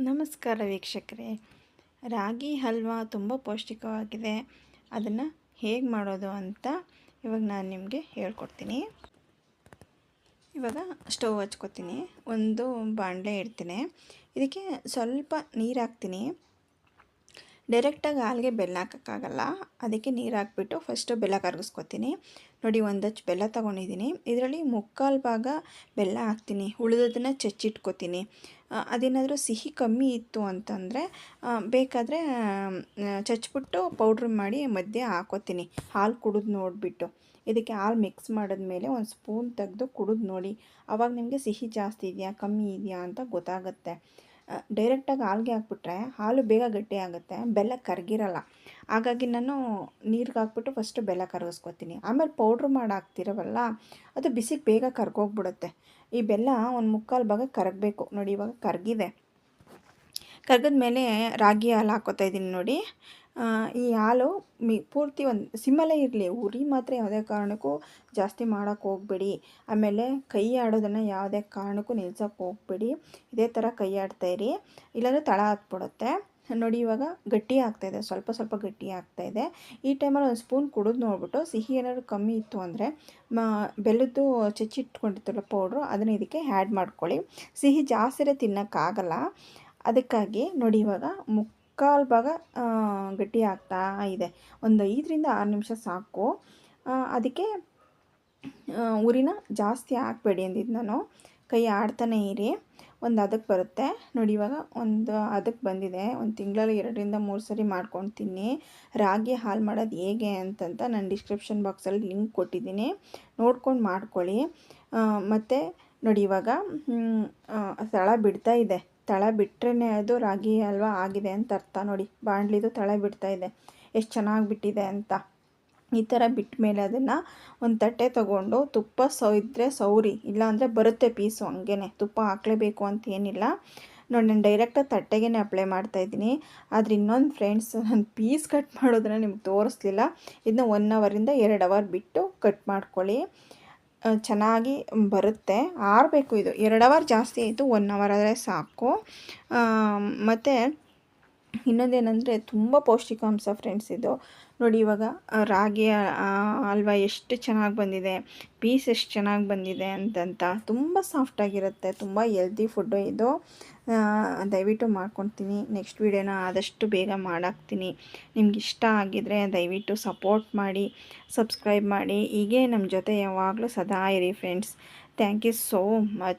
ನಮಸ್ಕಾರ ವೀಕ್ಷಕರೇ. ರಾಗಿ, ಹಲ್ವಾ ತುಂಬ ಪೌಷ್ಟಿಕವಾಗಿದೆ. ಅದನ್ನು ಹೇಗೆ ಮಾಡೋದು ಅಂತ ಇವಾಗ ನಾನು ನಿಮಗೆ ಹೇಳ್ಕೊಡ್ತೀನಿ. ಇವಾಗ ಸ್ಟವ್ ಹಚ್ಕೊತೀನಿ. ಒಂದು ಬಾಣಲೆ ಇಡ್ತೀನಿ. ಇದಕ್ಕೆ ಸ್ವಲ್ಪ ನೀರು ಹಾಕ್ತೀನಿ. ಡೈರೆಕ್ಟಾಗಿ ಹಾಲಿಗೆ ಬೆಲ್ಲ ಹಾಕೋಕ್ಕಾಗಲ್ಲ. ಅದಕ್ಕೆ ನೀರು ಹಾಕ್ಬಿಟ್ಟು ಫಸ್ಟು ಬೆಲ್ಲ ಕರಗಿಸ್ಕೊತೀನಿ. ನೋಡಿ, ಒಂದು ಬೆಲ್ಲ ತೊಗೊಂಡಿದ್ದೀನಿ. ಇದರಲ್ಲಿ ಮುಕ್ಕಾಲು ಭಾಗ ಬೆಲ್ಲ ಹಾಕ್ತೀನಿ. ಉಳಿದದನ್ನು ಚಚ್ಚಿಟ್ಕೋತೀನಿ. ಅದೇನಾದರೂ ಸಿಹಿ ಕಮ್ಮಿ ಇತ್ತು ಅಂತಂದರೆ ಬೇಕಾದರೆ ಚಚ್ಬಿಟ್ಟು ಪೌಡ್ರ್ ಮಾಡಿ ಮಧ್ಯೆ ಹಾಕೋತೀನಿ. ಹಾಲು ಕುಡಿದು ನೋಡಿಬಿಟ್ಟು. ಇದಕ್ಕೆ ಹಾಲು ಮಿಕ್ಸ್ ಮಾಡಿದ್ಮೇಲೆ ಒಂದು ಸ್ಪೂನ್ ತೆಗೆದು ಕುಡಿದು ನೋಡಿ. ಆವಾಗ ನಿಮಗೆ ಸಿಹಿ ಜಾಸ್ತಿ ಇದೆಯಾ, ಕಮ್ಮಿ ಇದೆಯಾ ಅಂತ ಗೊತ್ತಾಗುತ್ತೆ. ಡೈರೆಕ್ಟಾಗಿ ಹಾಲ್ಗೆ ಹಾಕ್ಬಿಟ್ರೆ ಹಾಲು ಬೇಗ ಗಟ್ಟಿ ಆಗುತ್ತೆ, ಬೆಲ್ಲ ಕರಗಿರಲ್ಲ. ಹಾಗಾಗಿ ನಾನು ನೀರಿಗೆ ಹಾಕ್ಬಿಟ್ಟು ಫಸ್ಟು ಬೆಲ್ಲ ಕರಗಿಸ್ಕೊತೀನಿ. ಆಮೇಲೆ ಪೌಡ್ರ್ ಮಾಡಿ ಹಾಕ್ತಿರವಲ್ಲ, ಅದು ಬಿಸಿಗೆ ಬೇಗ ಕರ್ಗೋಗ್ಬಿಡುತ್ತೆ. ಈ ಬೆಲ್ಲ ಒಂದು ಮುಕ್ಕಾಲು ಭಾಗ ಕರಗಬೇಕು. ನೋಡಿ ಇವಾಗ ಕರಗಿದೆ. ಕರ್ಗದ ಮೇಲೆ ರಾಗಿ ಹಾಲು ಹಾಕೋತಾ ಇದ್ದೀನಿ ನೋಡಿ. ಈ ಹಾಲು ಮಿ, ಪೂರ್ತಿ ಒಂದು ಸಿಮ್ಮಲ್ಲೇ ಇರಲಿ, ಉರಿ ಮಾತ್ರ ಯಾವುದೇ ಕಾರಣಕ್ಕೂ ಜಾಸ್ತಿ ಮಾಡೋಕ್ಕೆ ಹೋಗಬೇಡಿ. ಆಮೇಲೆ ಕೈ ಆಡೋದನ್ನು ಯಾವುದೇ ಕಾರಣಕ್ಕೂ ನಿಲ್ಸೋಕ್ಕೆ ಹೋಗಬೇಡಿ. ಇದೇ ಥರ ಕೈ ಆಡ್ತಾಯಿರಿ ಇಲ್ಲಾಂದರೆ ತಳ ಹಾಕ್ಬಿಡುತ್ತೆ. ನೋಡಿ, ಇವಾಗ ಗಟ್ಟಿ ಆಗ್ತಾಯಿದೆ ಸ್ವಲ್ಪ ಸ್ವಲ್ಪ ಗಟ್ಟಿ ಆಗ್ತಾಯಿದೆ ಈ ಟೈಮಲ್ಲಿ ಒಂದು ಸ್ಪೂನ್ ಕುಡಿದು ನೋಡಿಬಿಟ್ಟು ಸಿಹಿ ಏನಾದರೂ ಕಮ್ಮಿ ಇತ್ತು ಅಂದರೆ, ಮ, ಬೆಲ್ಲದ್ದು ಚಚ್ಚಿಟ್ಕೊಂಡಿರ್ತಲ್ಲ ಪೌಡ್ರು ಅದನ್ನು ಇದಕ್ಕೆ ಆ್ಯಡ್ ಮಾಡ್ಕೊಳ್ಳಿ. ಸಿಹಿ ಜಾಸ್ತಿ ತಿನ್ನೋಕ್ಕಾಗಲ್ಲ. ಅದಕ್ಕಾಗಿ ನೋಡಿ, ಇವಾಗ ಮುಕ್ ಮುಕ್ಕಾಲು ಭಾಗ ಗಟ್ಟಿ ಆಗ್ತಾ ಇದೆ. ಒಂದು ಐದರಿಂದ ಆರು ನಿಮಿಷ ಸಾಕು. ಅದಕ್ಕೆ ಉರಿನ ಜಾಸ್ತಿ ಹಾಕ್ಬೇಡಿ ಅಂದಿದ್ದು ನಾನು. ಕೈ ಆಡ್ತಾನೆ ಇರಿ. ಒಂದು ಅದಕ್ಕೆ ಬರುತ್ತೆ. ನೋಡಿ, ಇವಾಗ ಒಂದು ಅದಕ್ಕೆ ಬಂದಿದೆ. ಒಂದು ತಿಂಗಳಲ್ಲಿ ಎರಡರಿಂದ ಮೂರು ಸರಿ ಮಾಡ್ಕೊಂಡು ತಿನ್ನಿ. ರಾಗಿ ಹಾಲು ಮಾಡೋದು ಹೇಗೆ ಅಂತಂತ ನಾನು ಡಿಸ್ಕ್ರಿಪ್ಷನ್ ಬಾಕ್ಸಲ್ಲಿ ಲಿಂಕ್ ಕೊಟ್ಟಿದ್ದೀನಿ. ನೋಡ್ಕೊಂಡು ಮಾಡ್ಕೊಳ್ಳಿ. ಮತ್ತು ನೋಡಿ, ಇವಾಗ ತಳ ಬಿಡ್ತಾ ಇದೆ. ತಳ ಬಿಟ್ಟರೆ ಅದು ರಾಗಿ ಹಲ್ವಾ ಆಗಿದೆ ಅಂತ ಅರ್ಥ. ನೋಡಿ ಬಾಣಲಿದು ತಳ ಬಿಡ್ತಾ ಇದೆ. ಎಷ್ಟು ಚೆನ್ನಾಗಿ ಬಿಟ್ಟಿದೆ ಅಂತ. ಈ ಥರ ಬಿಟ್ಟ ಮೇಲೆ ಅದನ್ನು ಒಂದು ತಟ್ಟೆ ತೊಗೊಂಡು ತುಪ್ಪ ಸವಿದ್ರೆ ಸೌರಿ, ಇಲ್ಲಾಂದರೆ ಬರುತ್ತೆ ಪೀಸು ಹಂಗೇ ತುಪ್ಪ ಹಾಕಲೇಬೇಕು ಅಂತ ಏನಿಲ್ಲ. ನೋಡಿ, ನಾನು ಡೈರೆಕ್ಟಾಗಿ ತಟ್ಟೆಗೆ ಅಪ್ಲೈ ಮಾಡ್ತಾಯಿದ್ದೀನಿ ಆದರೆ ಇನ್ನೊಂದು ಫ್ರೆಂಡ್ಸ್ ನಾನು ಪೀಸ್ ಕಟ್ ಮಾಡೋದನ್ನು ನಿಮ್ಗೆ ತೋರಿಸ್ಲಿಲ್ಲ. ಇದನ್ನ ಒನ್ ಅವರಿಂದ ಎರಡು ಅವರ್ ಬಿಟ್ಟು ಕಟ್ ಮಾಡ್ಕೊಳ್ಳಿ. ಚೆನ್ನಾಗಿ ಬರುತ್ತೆ. ಆರಬೇಕು ಇದು. ಎರಡು ಅವರ್ ಜಾಸ್ತಿ ಆಯಿತು ಒನ್ ಅವರ್ ಆದರೆ ಸಾಕು. ಮತ್ತು ಇನ್ನೊಂದೇನೆಂದರೆ ತುಂಬ ಪೌಷ್ಟಿಕಾಂಶ ಫ್ರೆಂಡ್ಸ್ ಇದು. ನೋಡಿ ಇವಾಗ ರಾಗಿ ಹಲ್ವ ಎಷ್ಟು ಚೆನ್ನಾಗಿ ಬಂದಿದೆ, ಪೀಸ್ ಎಷ್ಟು ಚೆನ್ನಾಗಿ ಬಂದಿದೆ ಅಂತಂತ ತುಂಬ ಸಾಫ್ಟಾಗಿರುತ್ತೆ ತುಂಬ ಹೆಲ್ದಿ ಫುಡ್ಡು ಇದು. ದಯವಿಟ್ಟು ಮಾಡ್ಕೊತೀನಿ ನೆಕ್ಸ್ಟ್ ವೀಡಿಯೋನ ಆದಷ್ಟು ಬೇಗ ಮಾಡಾಕ್ತೀನಿ. ನಿಮ್ಗೆ ಇಷ್ಟ ಆಗಿದ್ರೆ ದಯವಿಟ್ಟು ಸಪೋರ್ಟ್ ಮಾಡಿ ಸಬ್ಸ್ಕ್ರೈಬ್ ಮಾಡಿ. ಹೀಗೆ ನಮ್ಮ ಜೊತೆ ಯಾವಾಗಲೂ ಸದಾ ಇರಿ friends thank you so much